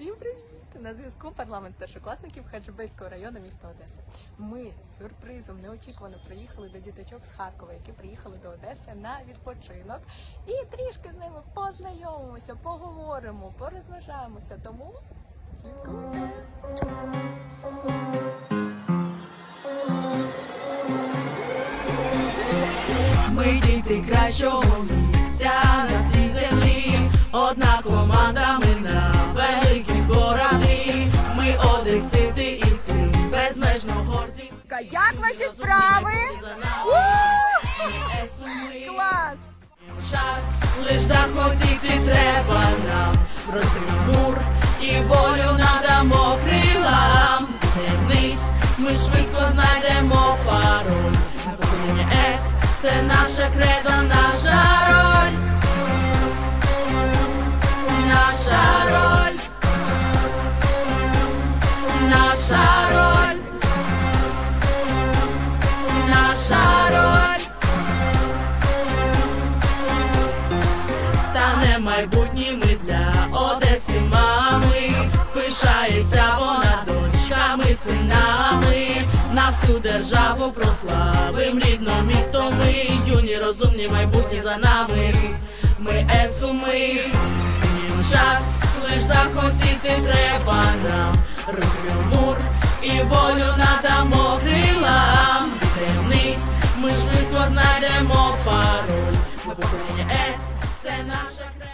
Всім привіт! На зв'язку парламент старшокласників Хаджибейського району міста Одеси. Ми сюрпризом неочікувано приїхали до діточок з Харкова, які приїхали до Одеси на відпочинок. І трішки з ними познайомимося, поговоримо, порозважаємося. Тому слідкуйте. Ми діти кращого місця на всій землі. Одна Як ваші справи? Клас! Час лиш захотіти треба нам. Мур і волю надамо крилам. Вниз ми швидко знайдемо пароль На покоління С це наша кредо, наша роль. Наша роль. Наша роль майбутніми для Одеси мами, пишається вона дочками, синами, на всю державу прославим рідно місто ми, юні, розумні, майбутні за нами, ми есу ми, змінюємо час, лиш захотіти треба нам, розб'ємо мур і волю надамо крилам, Дивниць, ми швидко знайдемо пароль. Покоління С це наша країна.